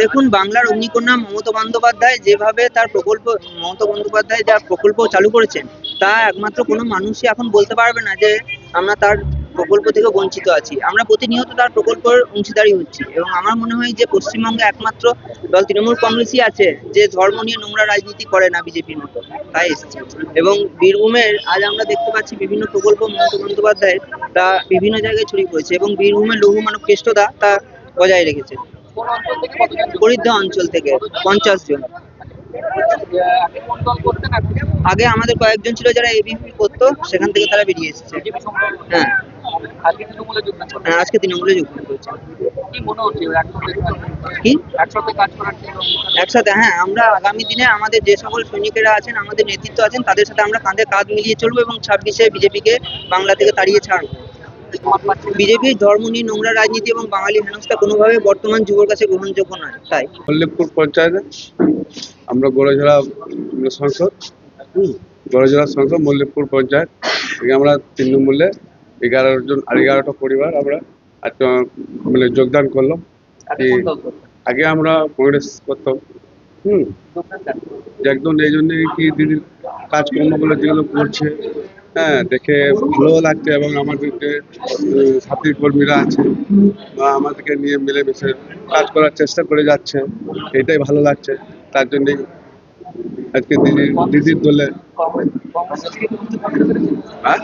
দেখুন, বাংলার অগ্নিকন্যা মমতা বন্দ্যোপাধ্যায় যেভাবে তার প্রকল্প, মমতা বন্দ্যোপাধ্যায় যা প্রকল্প চালু করেছেন, তা একমাত্র কোনো মানুষই এখন বলতে পারবে না যে আমরা তার প্রকল্প থেকে বঞ্চিত আছি। আমরা প্রতিনিয়ত তার প্রকল্পের অংশীদারি হচ্ছি এবং আমার মনে হয় যে পশ্চিমবঙ্গে একমাত্র দল তৃণমূল কংগ্রেসই আছে যে ধর্ম নিয়ে নোংরা রাজনীতি করে না বিজেপির মতো। তাই এসেছে। এবং বীরভূমের, আজ আমরা দেখতে পাচ্ছি বিভিন্ন প্রকল্প মমতা বন্দ্যোপাধ্যায়ের, তা বিভিন্ন জায়গায় ছড়িয়ে পড়েছে এবং বীরভূমের লৌহ মানব কেষ্টদা তা বজায় রেখেছে। পরিদ্ধ অঞ্চল থেকে পঞ্চাশ জন। আগে আমাদের কয়েকজন ছিল যারা এবিপি করতো সেখান থেকে তারা বেরিয়ে এসেছে। হ্যাঁ। হ্যাঁ, আজকে তৃণমূলে যোগদান করেছে। কি? একসাথে হ্যাঁ আমরা আগামী দিনে আমাদের যে সকল সৈনিকেরা আছেন আমাদের নেতৃত্ব আছেন তাদের সাথে আমরা কাঁধে কাঁধ মিলিয়ে চলবো এবং ছাব্বিশে বিজেপিকে বাংলা থেকে তাড়িয়ে ছাড়বো। বিজেপির ধর্ম নিয়ে নোংরা রাজনীতি এবং বাঙালি হেনস্থা কোনোভাবে বর্তমান যুবর কাছে গ্রহণযোগ্য নয়। তাই। মল্লিকপুর পঞ্চায়েতে আমরা গড়েঝড়া সংসদ গড়েঝড়া সংসদ মল্লিকপুর পঞ্চায়েত। আমরা তৃণমূলে এগারো জন আর এগারোটা পরিবার আমরা আজকে মানে যোগদান করলাম। আগে করতেন আগে আমরা কংগ্রেস করতাম হুম। একদম এই জন্যে কি দিদির কাজকর্ম কাজকর্মগুলো যেগুলো করছে হ্যাঁ দেখে ভালো লাগছে এবং আমাদের যে সাথী কর্মীরা আছে বা আমাদেরকে নিয়ে মিলেমিশে কাজ করার চেষ্টা করে যাচ্ছে। এটাই ভালো লাগছে। তার জন্যে আজকে দিদির দিদির দলে হ্যাঁ?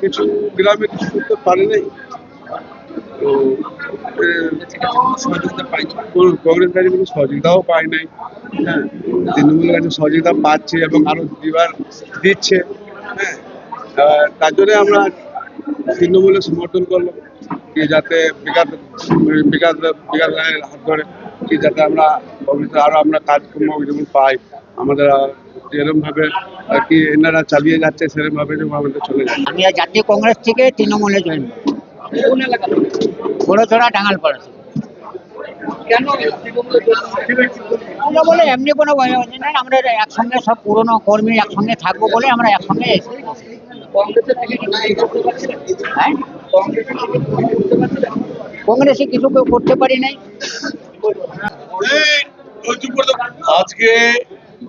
কিছু গ্রামে কিছু করতে পারে নাই। তো এ, সহযোগিতা পাইনি কোন- কংগ্রেস কাছে কোনো সহযোগিতাও পায় নাই। তৃণমূলের কাছে সহযোগিতা পাচ্ছে এবং আরও দিবার দিচ্ছে হ্যাঁ। তার জন্য আমরা তৃণমূলের সমর্থন করলাম কি যাতে বিকাশ বিকাশ বিকাশ রায়ের হাত ধরে কি যাতে আমরা ভবিষ্যতে আরও আমরা কাজকর্ম যেমন পাই আমাদের যেরকম ভাবে আর কি এনারা চালিয়ে যাচ্ছে সেরকম ভাবে যেমন আমাদের চলে যায় আমি জাতীয় কংগ্রেস থেকে তৃণমূলে জয়েন কোন এলাকা? থেকে? বড়ছড়া কেন আমরা বলে এমনি কোনো নেই আমরা একসঙ্গে সব পুরনো কর্মী একসঙ্গে থাকব বলে আমরা একসঙ্গে এসেছি। হ্যাঁ? কংগ্রেসের থেকে কিছু করতে পারছিলেন? কংগ্রেসে কিছু কেউ করতে পারি নাই। আজকে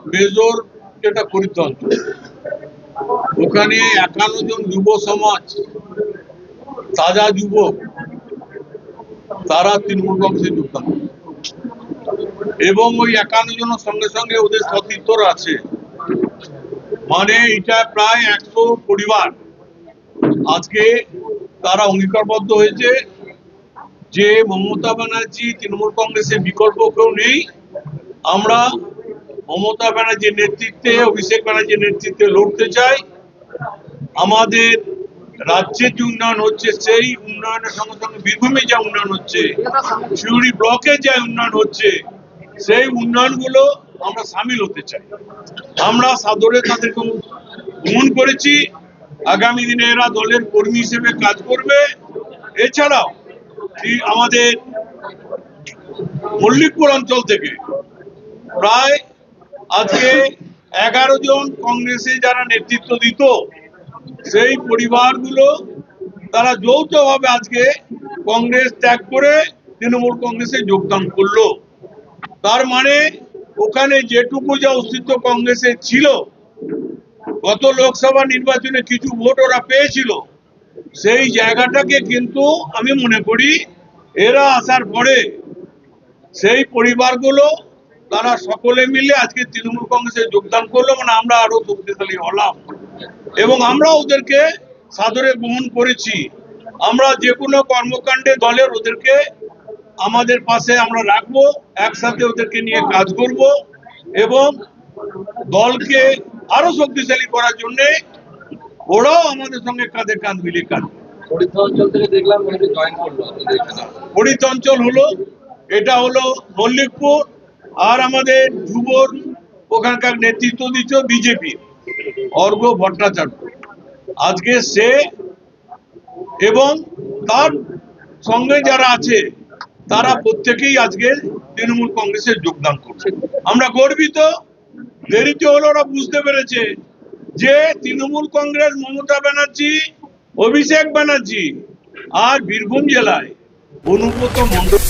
মেজর যেটা করিত অঞ্চল ওখানে একান্ন জন যুব সমাজ তাজা যুবক তারা তৃণমূল কংগ্রেসে যোগদান। এবং ওই একান্ন জনের সঙ্গে সঙ্গে ওদের সতীর্থর আছে। মানে এটা প্রায় একশো পরিবার। আজকে তারা অঙ্গীকারবদ্ধ হয়েছে যে মমতা ব্যানার্জি, তৃণমূল কংগ্রেসের বিকল্প কেউ নেই। আমরা মমতা ব্যানার্জির নেতৃত্বে, অভিষেক ব্যানার্জির নেতৃত্বে লড়তে চাই। আমাদের রাজ্যের যে উন্নয়ন হচ্ছে, সেই উন্নয়নের সঙ্গে সঙ্গে বীরভূমে যা উন্নয়ন হচ্ছে শিউড়ি ব্লকে যা উন্নয়ন হচ্ছে সেই উন্নয়নগুলো আমরা সামিল হতে চাই। আমরা সাদরে তাদেরকে গ্রহণ করেছি। আগামী দিনে এরা দলের কর্মী হিসেবে কাজ করবে। এছাড়াও আমাদের মল্লিকপুর অঞ্চল থেকে প্রায় আজকে এগারো জন কংগ্রেসে যারা নেতৃত্ব দিত, সেই পরিবারগুলো তারা যৌথভাবে আজকে কংগ্রেস ত্যাগ করে তৃণমূল কংগ্রেসে যোগদান করল। তার মানে ওখানে যেটুকু যা অস্তিত্ব কংগ্রেসের ছিল, গত লোকসভা নির্বাচনে কিছু ভোট ওরা পেয়েছিল, সেই জায়গাটাকে কিন্তু আমি মনে করি এরা আসার পরে সেই পরিবারগুলো, তারা সকলে মিলে আজকে তৃণমূল কংগ্রেসে যোগদান করল মানে আমরা আরও শক্তিশালী হলাম। এবং আমরা ওদেরকে সাদরে গ্রহণ করেছি। আমরা যে কোনো কর্মকাণ্ডে দলের ওদেরকে আমাদের পাশে আমরা রাখব একসাথে ওদেরকে নিয়ে কাজ করব এবং দলকে আরও শক্তিশালী করার জন্য ওরাও আমাদের সঙ্গে কাঁধে কাঁধ মিলিয়ে কাজ ফরিদ অঞ্চল হলো এটা হলো মল্লিকপুর আর আমাদের যুবর ওখানকার নেতৃত্ব দিচ্ছে বিজেপি অর্ঘ ভট্টাচার্য। আজকে সে এবং তার সঙ্গে যারা আছে তারা প্রত্যেকেই আজকে তৃণমূল কংগ্রেসে যোগদান করছে। আমরা গর্বিত, দেরিতে হলো ওরা বুঝতে পেরেছে যে তৃণমূল কংগ্রেস মমতা ব্যানার্জি, অভিষেক ব্যানার্জি আর বীরভূম জেলায় অনুব্রত মন্ডল